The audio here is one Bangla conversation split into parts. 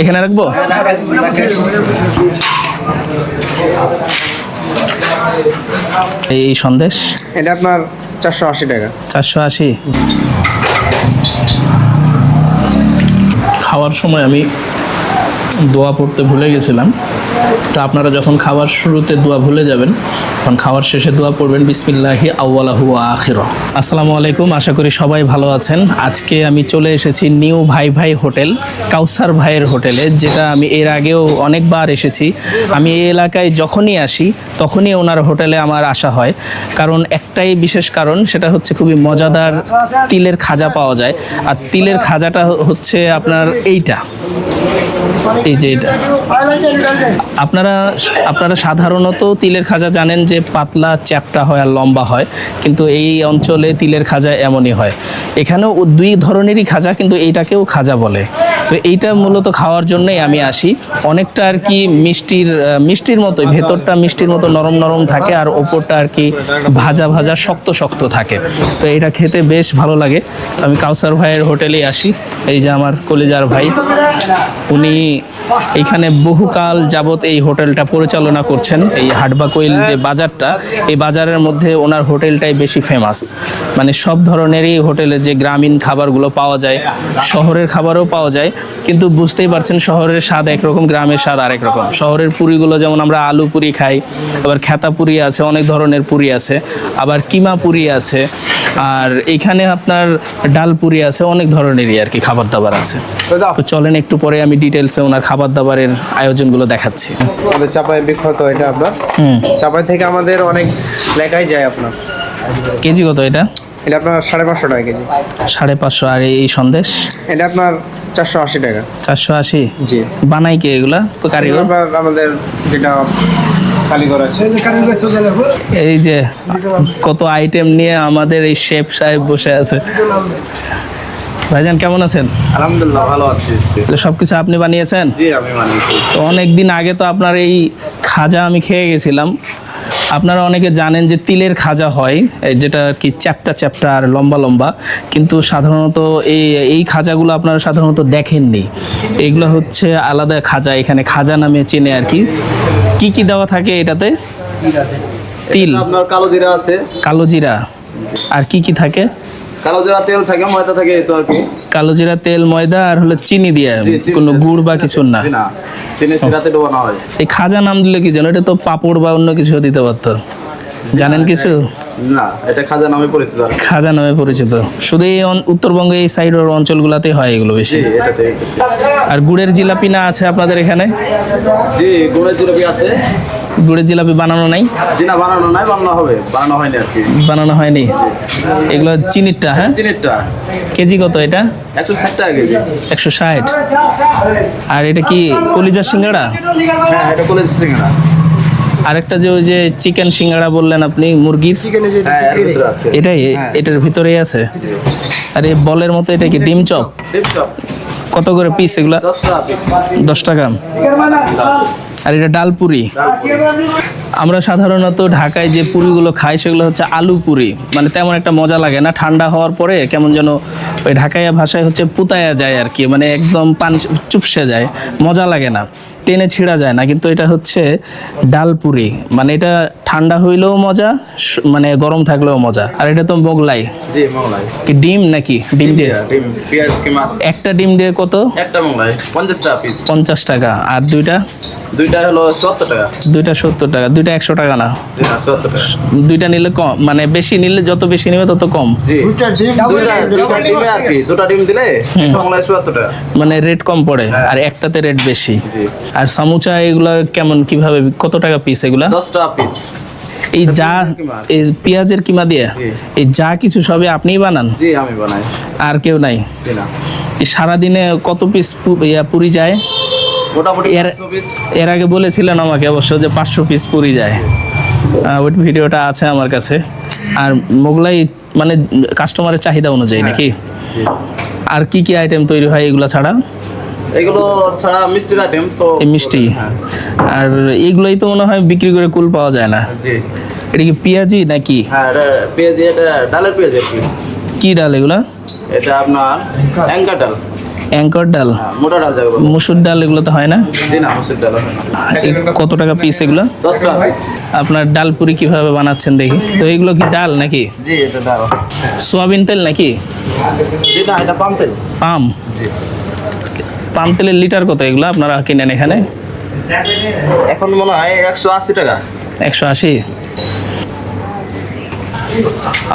এখানে রাখব? এই সন্দেশ? এটা আপনার চারশো আশি টাকা। চারশো আশি? খাওয়ার সময় আমি দোয়া পড়তে ভুলে গেছিলাম। তো আপনারা যখন খাওয়ার শুরুতে দোয়া ভুলে যাবেন, তখন খাওয়ার শেষে দোয়া পড়বেন, বিসমিল্লাহি আউ্লাহু আখির। আসসালামু আলাইকুম, আশা করি সবাই ভালো আছেন। আজকে আমি চলে এসেছি নিউ ভাই ভাই হোটেল, কাউসার ভাইয়ের হোটেলে, যেটা আমি এর আগেও অনেকবার এসেছি। আমি এই এলাকায় যখনই আসি, তখনই ওনার হোটেলে আমার আসা হয়। কারণ একটাই বিশেষ কারণ, সেটা হচ্ছে খুবই মজাদার তিলের খাজা পাওয়া যায়। আর তিলের খাজাটা হচ্ছে আপনার এইটা। এই যে আপনারা আপনারা সাধারণত তিলের খাজা জানেন যে পাতলা চ্যাপটা হয় আর লম্বা হয়, কিন্তু এই অঞ্চলে তিলের খাজা এমনই হয়। এখানেও দুই ধরনেরই খাজা, কিন্তু এইটাকেও খাজা বলে। তো এইটা মূলত খাওয়ার জন্যই আমি আসি। অনেকটা আর কি মিষ্টির মিষ্টির মতোই, ভেতরটা মিষ্টির মতো নরম নরম থাকে আর ওপরটা আর কি ভাজা ভাজা শক্ত শক্ত থাকে। তো এটা খেতে বেশ ভালো লাগে। আমি কাউসার ভাইয়ের হোটেলেই আসি। এই যে আমার কলেজার ভাই, উনি এইখানে বহুকাল যাবত এই হোটেলটা পরিচালনা করছেন। এই হাটবাকইল যে বাজারটা, এই বাজারের মধ্যে ওনার হোটেলটাই বেশি ফেমাস মানে সব ধরনেরই হোটেলে যে গ্রামীণ খাবারগুলো পাওয়া যায়, শহরের খাবারও পাওয়া যায় কিন্তু বুঝতেই পারছেন শহরের স্বাদ একরকম গ্রামের স্বাদ আরেক রকম। শহরের পুরিগুলো যেমন আমরা আলু পুরি খাই আবার খেতা পুরি আছে অনেক ধরনের পুরি আছে আবার কিমা পুরি আছে আর এখানে আপনার ডাল পুরি আছে অনেক ধরনেরই আর কি খাবার দাবার আছে তো চলেন একটু পরে আমি ডিটেলসে ওনার খাবার দাবারের আয়োজনগুলো দেখাচ্ছি। আমাদের চাপাই বিখ্যাত এটা আপনার? হুম। চাপাই থেকে আমাদের অনেক লেখাই যায় আপনার। কেজি কত এটা? এটা আপনার সাড়ে পাঁচশো টাকা কেজি। সাড়ে পাঁচশো আর এই সন্দেশ? এটা আপনার চারশো আশি টাকা। চারশো আশি? জি। বানাই কে এগুলা? কারিগর? আমাদের যেটা এই যে কত আইটেম নিয়ে আমাদের এই শেফ সাহেব বসে আছে। ভাইজান কেমন আছেন? আলহামদুলিল্লাহ ভালো আছি। সবকিছু আপনি বানিয়েছেন? জি আমি মানিয়েছি তো অনেক দিন আগে তো আপনার এই খাজা আমি খেয়ে গেছিলাম। আপনারা অনেকে জানেন যে তিলের খাজা হয় যেটা কি চ্যাপটা চ্যাপটা আর লম্বা লম্বা কিন্তু সাধারণত এই এই খাজাগুলো আপনারা সাধারণত দেখেননি। এগুলো হচ্ছে আলাদা খাজা এখানে খাজা নামে চেনে আর কি। কি কি দেওয়া থাকে এটাতে? তিল আপনার কালো জিরা আছে। কালো জিরা। আর কি কি থাকে? কালো জিরা তেল থাকে ময়দা থাকে এই তো আর কি। তেল ময়দা আর হলো চিনি দিয়ে কোনো গুড় বা কিছু না। চিনি সিরাতে ডোবানো হয়। এই খাজা নাম দিলে কি জানো এটা তো পাপড় বা অন্য কিছু দিতে পারতো। জানেন কিছু? না এটা খাজা নামে পরিচিত। খাজা নামে পরিচিত। শুধু এই উত্তরবঙ্গে এই সাইডের অঞ্চলগুলোতে হয় এগুলো বেশি। আর গুড়ের জিলাপি না আছে আপনাদের এখানে? জি গুড়ের জিলাপি আছে। গুড়ের জিলাপি বানানো নাই? বানানো নাই বানানো হবে বানানো হয়নি আর কি। বানানো হয়নি? এগুলো চিনিরটা হ্যাঁ? চিনিরটা। কেজি কত এটা? একশো ষাট টাকা কেজি। একশো ষাট। আর এটা কি কলিজার সিঙ্গাড়া? হ্যাঁ এটা কলেজ সিঙ্গড়া। আরেকটা যে ওই যে চিকেন সিঙ্গাড়া বললেন আপনি মুরগির? হ্যাঁ এটাই হ্যাঁ। এটার ভিতরেই আছে। আর এই বলের মতো এটা কি ডিম চপ? কত করে পিস এগুলা? দশ টাকা দশ টাকা। আর এটা ডাল পুরি আমরা সাধারণত ঢাকায় যে পুরিগুলো খাই, সেগুলো হচ্ছে আলু পুরি। মানে তেমন একটা মজা লাগে না, ঠান্ডা হওয়ার পরে কেমন যেন ওই ঢাকাইয়া ভাষায় হচ্ছে পুতায়া যায় আর কি। মানে একদম পান চুপসে যায়, মজা লাগে না। টেনে ছিঁড়া যায় না কিন্তু এটা হচ্ছে ডাল পুরি। মানে এটা ঠান্ডা হইলেও মজা মানে গরম থাকলেও মজা। আর এটা তো মোগলাই। কি ডিম নাকি? ডিম দিয়ে? একটা ডিম দিয়ে কত? একটা মোগলাই পঞ্চাশ টাকা পঞ্চাশ টাকা। আর দুইটা? দুইটা হলো সত্তর টাকা। দুইটা সত্তর টাকা। দুইটা একশো টাকা না? দুইটা নিলে কম মানে বেশি নিলে যত বেশি নেবে তত কম। দুটা ডিম দিলে মানে রেট কম পড়ে আর একটাতে রেট বেশি। আর সামুচা এগুলা কেমন কীভাবে কত টাকা পিস এগুলা? দশ টাকা পিস এই যা এই পেঁয়াজের কিমা দিয়ে? এই যা কিছু সবই আপনিই বানান? জি আমি বানাই। আর কেউ নাই? সারাদিনে কত পিস ইয়া পুরি যায়? মোটামুটি এর- পাঁচশো পিস এর আগে বলেছিলেন আমাকে অবশ্য যে পাঁচশো পিস পুরি যায়। ওই ভিডিওটা আছে আমার কাছে। আর মোগলাই মানে কাস্টমারের চাহিদা অনুযায়ী নাকি? জি। আর কি কি আইটেম তৈরি হয় এগুলো ছাড়া? এগুলো ছাড়া মিষ্টির আইটেম তো মিষ্টি। হ্যাঁ। আর এইগুলোই তো মনে হয় বিক্রি করে কুল পাওয়া যায় না। জি। এটা কি পেঁয়াজি নাকি? হ্যাঁ এটা পেঁয়াজি এটা ডালের পেঁয়াজি কি। ডাল এগুলা? এটা আপনার ডাল। অ্যাঙ্কর ডাল? হ্যাঁ, মোটা ডাল যাবে মুসুর ডাল এগুলো তো হয় না? মুসুর ডাল কত টাকা পিস এগুলো? টাকা আপনার ডাল পুরি কীভাবে বানাচ্ছেন দেখি। তো এগুলো কি ডাল নাকি? জি এটা ডাল। সোয়াবিন তেল নাকি? না এটা পাম তেল। পাম। জি। পাম তেলের লিটার কত এগুলো আপনারা কিনেন এখানে? এখন মনে হয় একশো আশি টাকা। একশো আশি?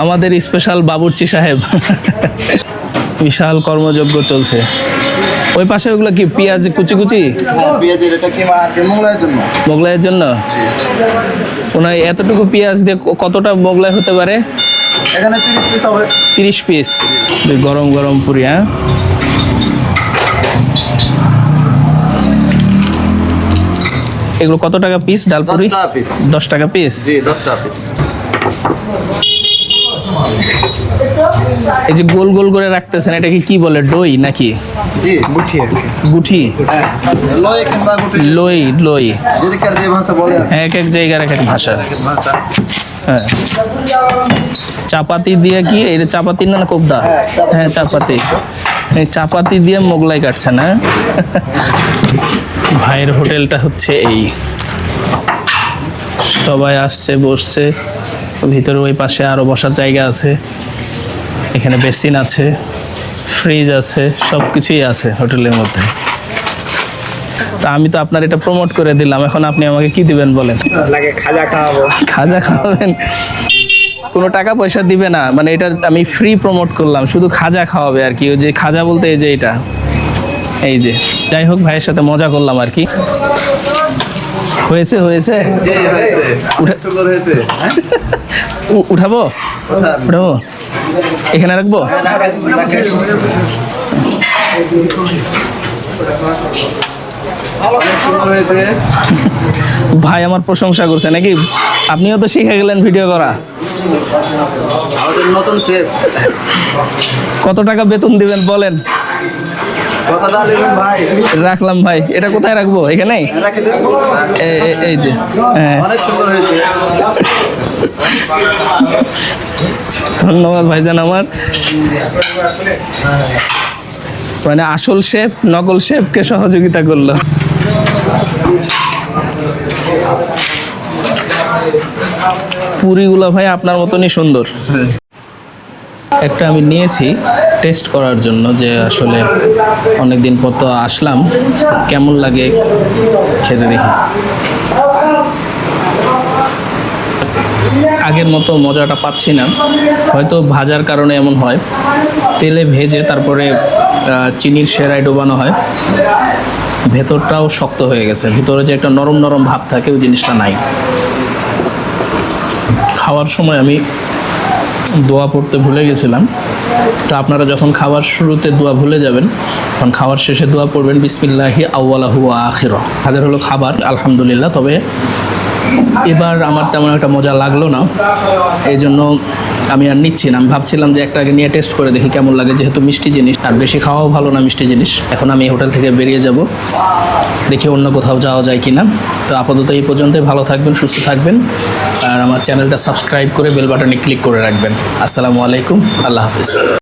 আমাদের স্পেশাল বাবুর্চি সাহেব। বিশাল কর্মযজ্ঞ চলছে। ওই পাশে ওগুলো কি পেঁয়াজ কুচি কুচি? মোগলাইয়ের জন্য? ওনার এতটুকু পেঁয়াজ দিয়ে কতটা মোগলাই হতে পারে? এখানে তিরিশ পিস হবে। তিরিশ পিস। গরম গরম পুরি হ্যাঁ? এগুলো কত টাকা পিস ডাল দশ পুরি? টাকা পিস দশ টাকা পিস জি দশ টাকা পিস এই যে গোল গোল করে রাখতেছেন এটাকে কি বলে দই নাকি? জি গুঠি গুঠি হ্যাঁ লই লই। এক এক জায়গার এক এক ভাষা। হ্যাঁ। চাপাতি দিয়ে কি? এটা চাপাতি না না কোবদা হ্যাঁ চাপাতি। এই চাপাতি দিয়ে মোগলাই কাটছে না? ভাইয়ের হোটেলটা হচ্ছে এই। সবাই আসছে বসছে। ভিতরে ওই পাশে আরও বসার জায়গা আছে। এখানে বেসিন আছে ফ্রিজ আছে সব কিছুই আছে হোটেলের মধ্যে। তা আমি তো আপনার এটা প্রমোট করে দিলাম। এখন আপনি আমাকে কি দিবেন বলেন? লাগে খাজা খাওয়াবো। খাজা খাওয়াবেন? কোনো টাকা পয়সা দিবে না। মানে এটা আমি ফ্রি প্রমোট করলাম, শুধু খাজা খাওয়াবে আর কি। ওই যে খাজা বলতে এই যে এটা। এই যে, যাই হোক ভাইয়ের সাথে মজা করলাম আর কি। হয়েছে হয়েছে? হ্যাঁ উঠাবো? উঠাবো? এখানে রাখব? ভাই আমার প্রশংসা করছে নাকি? আপনিও তো শিখে গেলেন ভিডিও করা। আমাদের নতুন শেফ। কত টাকা বেতন দিবেন বলেন? রাখলাম ভাই। এটা কোথায় রাখব? এখানে? এই যে অনেক সুন্দর হয়েছে। ধন্যবাদ ভাইজান আমার। মানে আসল শেফ নকল শেফকে সহযোগিতা করল। পুরিগুলো ভাই আপনার মতনই সুন্দর। একটা আমি নিয়েছি টেস্ট করার জন্য যে আসলে অনেক দিন পর তো আসলাম, কেমন লাগে খেতে দেখি। আগের মতো মজাটা পাচ্ছি না, হয়তো ভাজার কারণে এমন হয়। তেলে ভেজে তারপরে চিনির সেরায় ডোবানো হয়। ভেতরটাও শক্ত হয়ে গেছে, ভেতরে যে একটা নরম নরম ভাব থাকে, ওই জিনিসটা নাই। খাওয়ার সময় আমি দোয়া পড়তে ভুলে গেছিলাম। তো আপনারা যখন খাবার শুরুতে দোয়া ভুলে যাবেন, তখন খাবার শেষে দোয়া পড়বেন, বিসমিল্লাহি আউ্লাহু আখির। হাজার হলো খাবার, আলহামদুলিল্লাহ। তবে এবার আমার তেমন একটা মজা লাগল না। এই জন্য আমি আর নিচ্ছি না। আমি ভাবছিলাম যে একটা আগে নিয়ে টেস্ট করে দেখি কেমন লাগে, যেহেতু মিষ্টি জিনিস। আর বেশি খাওয়াও ভালো না মিষ্টি জিনিস। এখন আমি হোটেল থেকে বেরিয়ে যাব। দেখি অন্য কোথাও যাওয়া যায় কি না তো আপাতত এই পর্যন্তই। ভালো থাকবেন, সুস্থ থাকবেন। আর আমার চ্যানেলটা সাবস্ক্রাইব করে বেল বাটনে ক্লিক করে রাখবেন। আসসালামু আলাইকুম। আল্লাহ হাফিজ।